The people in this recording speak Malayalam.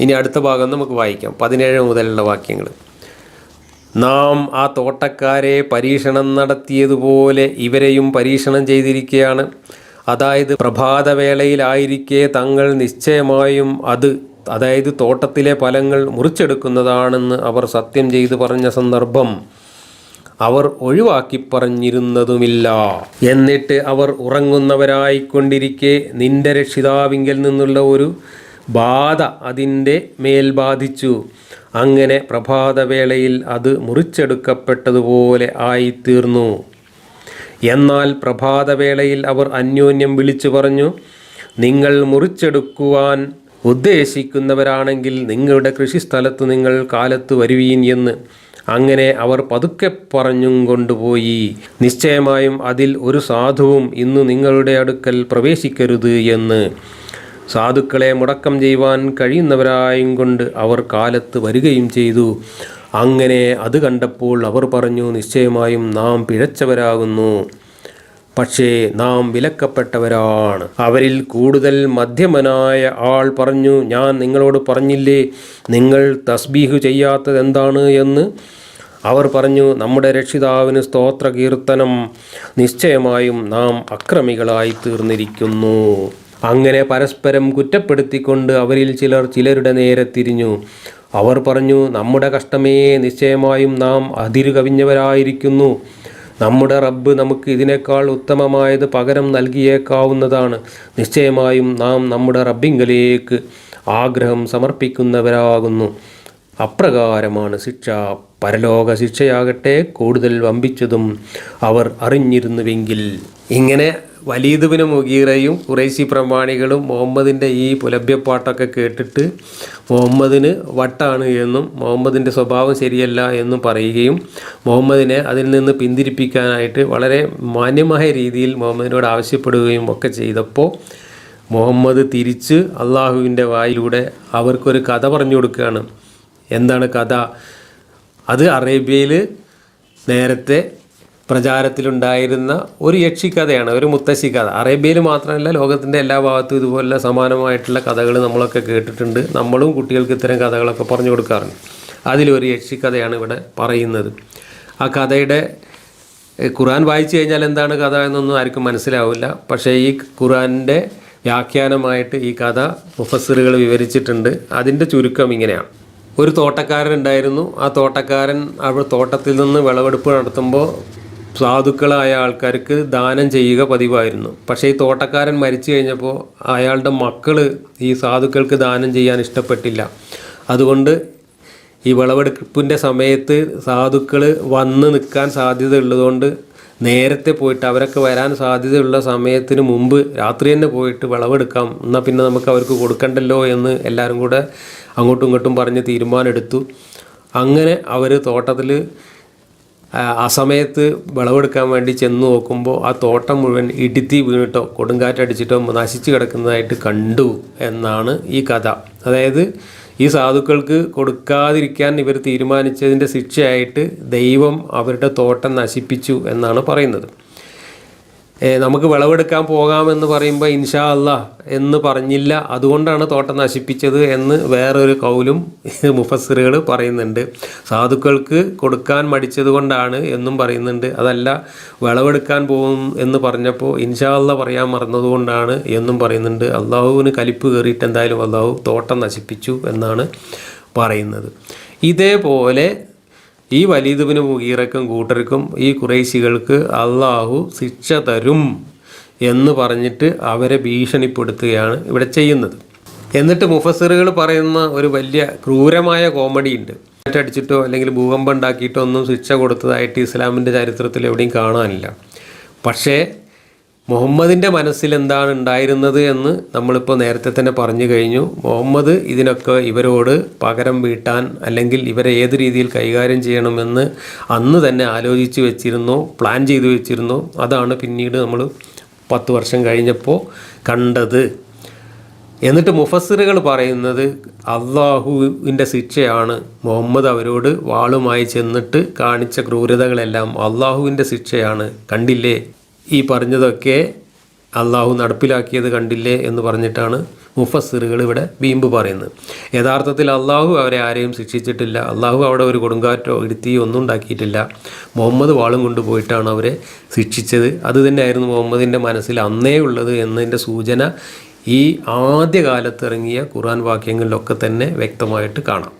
ഇനി അടുത്ത ഭാഗം നമുക്ക് വായിക്കാം. പതിനേഴ് മുതലുള്ള വാക്യങ്ങൾ. നാം ആ തോട്ടക്കാരെ പരീക്ഷണം നടത്തിയതുപോലെ ഇവരെയും പരീക്ഷണം ചെയ്തിരിക്കുകയാണ് അതായത് പ്രഭാതവേളയിലായിരിക്കെ തങ്ങൾ നിശ്ചയമായും അത് അതായത് തോട്ടത്തിലെ ഫലങ്ങൾ മുറിച്ചെടുക്കുന്നതാണെന്ന് അവർ സത്യം ചെയ്തു പറഞ്ഞ സന്ദർഭം അവർ ഒഴിവാക്കി പറഞ്ഞിരുന്നതുമില്ല. എന്നിട്ട് അവർ ഉറങ്ങുന്നവരായിക്കൊണ്ടിരിക്കെ നിന്റെ രക്ഷിതാവിങ്കിൽ നിന്നുള്ള ഒരു ബാധ അതിന്റെ മേൽ ബാധിച്ചു. അങ്ങനെ പ്രഭാതവേളയിൽ അത് മുറിച്ചെടുക്കപ്പെട്ടതുപോലെ ആയിത്തീർന്നു. എന്നാൽ പ്രഭാതവേളയിൽ അവർ അന്യോന്യം വിളിച്ചു പറഞ്ഞു നിങ്ങൾ മുറിച്ചെടുക്കുവാൻ ഉദ്ദേശിക്കുന്നവരാണെങ്കിൽ നിങ്ങളുടെ കൃഷിസ്ഥലത്ത് നിങ്ങൾ കാലത്ത് വരുവീൻ എന്ന്. അങ്ങനെ അവർ പതുക്കെ പറഞ്ഞും കൊണ്ടുപോയി. നിശ്ചയമായും അതിൽ ഒരു സാധുവും ഇന്ന് നിങ്ങളുടെ അടുക്കൽ പ്രവേശിക്കരുത് എന്ന് സാധുക്കളെ മുടക്കം ചെയ്യുവാൻ കഴിയുന്നവരായും കൊണ്ട് അവർ കാലത്ത് വരികയും ചെയ്തു. അങ്ങനെ അത് കണ്ടപ്പോൾ അവർ പറഞ്ഞു നിശ്ചയമായും നാം പിഴച്ചവരാകുന്നു. പക്ഷേ നാം വിലക്കപ്പെട്ടവരാണ്. അവരിൽ കൂടുതൽ മധ്യമനായ ആൾ പറഞ്ഞു ഞാൻ നിങ്ങളോട് പറഞ്ഞില്ലേ നിങ്ങൾ തസ്ബീഹ് ചെയ്യാത്തത് എന്താണ് എന്ന്? അവർ പറഞ്ഞു നമ്മുടെ രക്ഷിതാവിന് സ്തോത്ര കീർത്തനം നിശ്ചയമായും നാം അക്രമികളായി തീർന്നിരിക്കുന്നു. അങ്ങനെ പരസ്പരം കുറ്റപ്പെടുത്തിക്കൊണ്ട് അവരിൽ ചിലർ ചിലരുടെ നേരെ തിരിഞ്ഞു. അവർ പറഞ്ഞു നമ്മുടെ കഷ്ടമേ നിശ്ചയമായും നാം അതിരു കവിഞ്ഞവരായിരിക്കുന്നു നമ്മുടെ റബ്ബ് നമുക്ക് ഇതിനേക്കാൾ ഉത്തമമായത് പകരം നൽകിയേക്കാവുന്നതാണ്. നിശ്ചയമായും നാം നമ്മുടെ റബ്ബിങ്കലേക്ക് ആഗ്രഹം സമർപ്പിക്കുന്നവരാകുന്നു. അപ്രകാരമാണ് ശിക്ഷ. പരലോക ശിക്ഷയാകട്ടെ കൂടുതൽ വമ്പിച്ചതും അവർ അറിഞ്ഞിരുന്നുവെങ്കിൽ. ഇങ്ങനെ വലീദുബിന് മുഗീറയും കുറേശി പ്രമാണികളും മുഹമ്മദിന്റെ ഈ പുലഭ്യപ്പാട്ടൊക്കെ കേട്ടിട്ട് മുഹമ്മദിന് വട്ടാണ് എന്നും മുഹമ്മദിന്റെ സ്വഭാവം ശരിയല്ല എന്നും പറയുകയും മുഹമ്മദിനെ അതിൽ നിന്ന് പിന്തിരിപ്പിക്കാനായിട്ട് വളരെ മാന്യമായ രീതിയിൽ മുഹമ്മദിനോട് ആവശ്യപ്പെടുകയും ഒക്കെ ചെയ്തപ്പോൾ മുഹമ്മദ് തിരിച്ച് അള്ളാഹുവിന്റെ വായിലൂടെ അവർക്കൊരു കഥ പറഞ്ഞു കൊടുക്കുകയാണ്. എന്താണ് കഥ? അത് അറേബ്യയിൽ നേരത്തെ പ്രചാരത്തിലുണ്ടായിരുന്ന ഒരു യക്ഷിക്കഥയാണ് ഒരു മുത്തശ്ശി കഥ അറേബ്യയിൽ മാത്രമല്ല ലോകത്തിന്റെ എല്ലാ ഭാഗത്തും ഇതുപോലെ സമാനമായിട്ടുള്ള കഥകൾ നമ്മളൊക്കെ കേട്ടിട്ടുണ്ട്. നമ്മളും കുട്ടികൾക്ക് ഇത്തരം കഥകളൊക്കെ പറഞ്ഞു കൊടുക്കാറുണ്ട്. അതിലൊരു യക്ഷിക്കഥയാണ് ഇവിടെ പറയുന്നത്. ആ കഥയുടെ ഖുറാൻ വായിച്ചു കഴിഞ്ഞാൽ എന്താണ് കഥ എന്നൊന്നും ആർക്കും മനസ്സിലാവില്ല. പക്ഷേ ഈ ഖുറാന്റെ വ്യാഖ്യാനമായിട്ട് ഈ കഥ മുഫസ്സിറുകൾ വിവരിച്ചിട്ടുണ്ട്. അതിന്റെ ചുരുക്കം ഇങ്ങനെയാണ്. ഒരു തോട്ടക്കാരൻ ഉണ്ടായിരുന്നു. ആ തോട്ടക്കാരൻ അവിടെ തോട്ടത്തിൽ നിന്ന് വിളവെടുപ്പ് നടത്തുമ്പോൾ സാധുക്കളായ ആൾക്കാർക്ക് ദാനം ചെയ്യുക പതിവായിരുന്നു. പക്ഷേ ഈ തോട്ടക്കാരൻ മരിച്ചു കഴിഞ്ഞപ്പോൾ അയാളുടെ മക്കൾ ഈ സാധുക്കൾക്ക് ദാനം ചെയ്യാൻ ഇഷ്ടപ്പെട്ടില്ല. അതുകൊണ്ട് ഈ വിളവെടുപ്പിന്റെ സമയത്ത് സാധുക്കൾ വന്ന് നിൽക്കാൻ സാധ്യത ഉള്ളതുകൊണ്ട് നേരത്തെ പോയിട്ട് അവരൊക്കെ വരാൻ സാധ്യതയുള്ള സമയത്തിന് മുമ്പ് രാത്രി തന്നെ പോയിട്ട് വിളവെടുക്കാം. എന്നാൽ പിന്നെ നമുക്ക് അവർക്ക് കൊടുക്കണ്ടല്ലോ എന്ന് എല്ലാവരും കൂടെ അങ്ങോട്ടും ഇങ്ങോട്ടും പറഞ്ഞ് തീരുമാനമെടുത്തു. അങ്ങനെ അവർ തോട്ടത്തിൽ ആ സമയത്ത് വിളവെടുക്കാൻ വേണ്ടി ചെന്ന് നോക്കുമ്പോൾ ആ തോട്ടം മുഴുവൻ ഇടുത്തി വീണിട്ടോ കൊടുങ്കാറ്റടിച്ചിട്ടോ നശിച്ച് കിടക്കുന്നതായിട്ട് കണ്ടു എന്നാണ് ഈ കഥ. അതായത് ഈ സാധുക്കൾക്ക് കൊടുക്കാതിരിക്കാൻ ഇവർ തീരുമാനിച്ചതിന്റെ ശിക്ഷയായിട്ട് ദൈവം അവരുടെ തോട്ടം നശിപ്പിച്ചു എന്നാണ് പറയുന്നത്. നമുക്ക് വിളവെടുക്കാൻ പോകാമെന്ന് പറയുമ്പോൾ ഇൻഷാ അല്ല എന്ന് പറഞ്ഞില്ല. അതുകൊണ്ടാണ് തോട്ടം നശിപ്പിച്ചത് എന്ന് വേറൊരു കൗലും മുഫസ്സിറുകൾ പറയുന്നുണ്ട്. സാധുക്കൾക്ക് കൊടുക്കാൻ മടിച്ചത് കൊണ്ടാണ് എന്നും പറയുന്നുണ്ട്. അതല്ല വിളവെടുക്കാൻ പോകും എന്ന് പറഞ്ഞപ്പോൾ ഇൻഷാ അല്ല പറയാൻ മറന്നതുകൊണ്ടാണ് എന്നും പറയുന്നുണ്ട്. അള്ളാഹുവിന് കലിപ്പ് കയറിയിട്ട് എന്തായാലും അള്ളാഹു തോട്ടം നശിപ്പിച്ചു എന്നാണ് പറയുന്നത്. ഇതേപോലെ ഈ വലീദുബിന് മുഗീറക്കും കൂട്ടർക്കും ഈ കുറേശികൾക്ക് അള്ളാഹു ശിക്ഷ തരും എന്ന് പറഞ്ഞിട്ട് അവരെ ഭീഷണിപ്പെടുത്തുകയാണ് ഇവിടെ ചെയ്യുന്നത്. എന്നിട്ട് മുഫസ്സിറുകൾ പറയുന്ന ഒരു വലിയ ക്രൂരമായ കോമഡി ഉണ്ട്. അടിച്ചിട്ടോ അല്ലെങ്കിൽ ഭൂകമ്പം ഉണ്ടാക്കിയിട്ടോ ഒന്നും ശിക്ഷ കൊടുത്തതായിട്ട് ഇസ്ലാമിന്റെ ചരിത്രത്തിൽ എവിടെയും കാണാനില്ല. പക്ഷേ മുഹമ്മദിന്റെ മനസ്സിൽ എന്താണ് ഉണ്ടായിരുന്നത് എന്ന് നമ്മളിപ്പോൾ നേരത്തെ തന്നെ പറഞ്ഞു കഴിഞ്ഞു. മുഹമ്മദ് ഇതിനൊക്കെ ഇവരോട് പകരം വീട്ടാൻ അല്ലെങ്കിൽ ഇവരെ ഏത് രീതിയിൽ കൈകാര്യം ചെയ്യണമെന്ന് അന്ന് തന്നെ ആലോചിച്ച് വെച്ചിരുന്നു പ്ലാൻ ചെയ്തു വെച്ചിരുന്നു. അതാണ് പിന്നീട് നമ്മൾ പത്ത് വർഷം കഴിഞ്ഞപ്പോൾ കണ്ടത്. എന്നിട്ട് മുഫസ്സിറുകൾ പറയുന്നത് അള്ളാഹുവിന്റെ ശിക്ഷയാണ്. മുഹമ്മദ് അവരോട് വാളുമായി ചെന്നിട്ട് കാണിച്ച ക്രൂരതകളെല്ലാം അള്ളാഹുവിന്റെ ശിക്ഷയാണ്. കണ്ടില്ലേ? ഈ പറഞ്ഞതൊക്കെ അള്ളാഹു നടപ്പിലാക്കിയത് കണ്ടില്ലേ എന്ന് പറഞ്ഞിട്ടാണ് മുഫസ്സിറുകൾ ഇവിടെ വീമ്പ് പറയുന്നത്. യഥാർത്ഥത്തിൽ അള്ളാഹു അവരെ ആരെയും ശിക്ഷിച്ചിട്ടില്ല. അള്ളാഹു അവിടെ ഒരു കൊടുങ്കാറ്റോ ഇടുത്തിയോ ഒന്നും ഉണ്ടാക്കിയിട്ടില്ല. മുഹമ്മദ് വാളും കൊണ്ടുപോയിട്ടാണ് അവരെ ശിക്ഷിച്ചത്. അത് തന്നെയായിരുന്നു മുഹമ്മദിന്റെ മനസ്സിൽ അന്നേ ഉള്ളത് എന്നതിന്റെ സൂചന ഈ ആദ്യ കാലത്ത് ഇറങ്ങിയ ഖുർആൻ വാക്യങ്ങളിലൊക്കെ തന്നെ വ്യക്തമായിട്ട് കാണാം.